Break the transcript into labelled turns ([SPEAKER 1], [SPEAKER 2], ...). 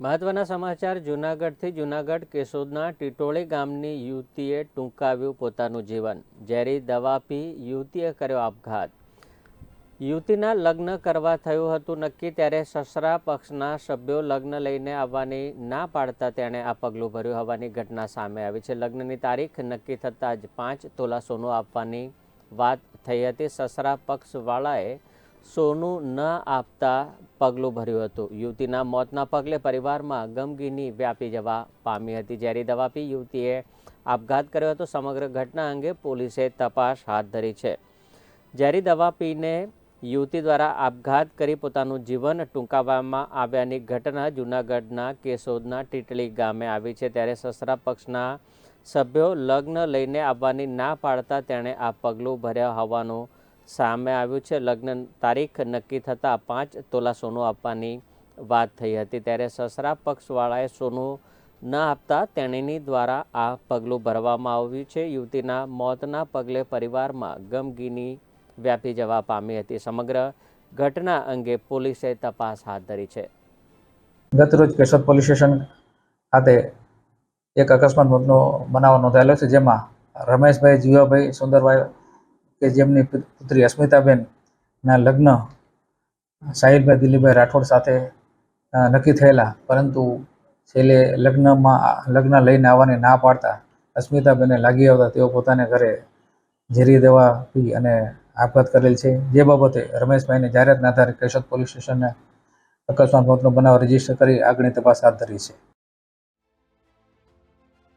[SPEAKER 1] મહત્વના સમાચાર, જૂનાગઢથી જૂનાગઢ કેશોદના ટીટોળી ગામની યુવતીએ ટૂંકાવ્યું પોતાનું જીવન. ઝેરી દવા પી યુવતીએ કર્યો આપઘાત. યુવતીના લગ્ન કરવા થયું હતું નક્કી, ત્યારે સસરા પક્ષના સભ્યો લગ્ન લઈને આવવાની ના પાડતા તેણે આ પગલું ભર્યું. હોવાની ઘટના સામે આવી છે. લગ્નની તારીખ નક્કી થતાં જ પાંચ તોલા સોનું આપવાની વાત થઈ હતી. સસરા પક્ષવાળાએ સોનું ન આપતા પગલું ભર્યું હતું. યુવતીના મોતના પગલે પરિવારમાં ગમગીની વ્યાપી જવા પામી હતી. ઝેરી દવા પી યુવતીએ આપઘાત કર્યો હતો, સમગ્ર ઘટના અંગે પોલીસે તપાસ હાથ ધરી છે. ઝેરી દવા પીને યુવતી દ્વારા આપઘાત કરી પોતાનું જીવન ટૂંકાવવામાં આવ્યાની ઘટના જૂનાગઢના કેશોદના ટીટલી ગામે આવી છે, ત્યારે સસરા પક્ષના સભ્યો લગ્ન લઈને આવવાની ના પાડતા તેણે આ પગલું ભર્યા હોવાનું સામે આવ્યું છે. લગ્ન તારીખ નક્કી થતાં પાંચ તોલા સોનું આપવાની વાત થઈ હતી. ત્યારે સસરા પક્ષવાળાએ સોનું ન આપતા તેણીની દ્વારા આ પગલું ભરવામાં આવ્યું છે. યુવતીના મોતના પગલે પરિવારમાં ગમગીની વ્યાપી જવા પામી હતી. સમગ્ર ઘટના અંગે પોલીસે તપાસ હાથ ધરી છે.
[SPEAKER 2] ગતરોજ કેશોદ પોલીસ સ્ટેશન ખાતે એક અકસ્માત મોતનો બનાવ નોંધાયેલો છે, જેમાં રમેશભાઈ, જીવાભાઈ, સુંદરભાઈ કે જેમની પુત્રી અસ્મિતાબેનના લગ્ન સાહિલભાઈ દિલીપભાઈ રાઠોડ સાથે નક્કી થયેલા. પરંતુ છેલ્લે લગ્નમાં, લગ્ન લઈને આવવાની ના પાડતા અસ્મિતાબેને લાગી આવતા તેઓ પોતાને ઘરે ઝેરી દવા પી અને આપઘાત કરેલ છે. જે બાબતે રમેશભાઈને જાહેરાતના આધારે કેશોદ પોલીસ સ્ટેશને અકસ્માત મોતનો બનાવ રજિસ્ટર કરી આગળની તપાસ હાથ ધરી છે.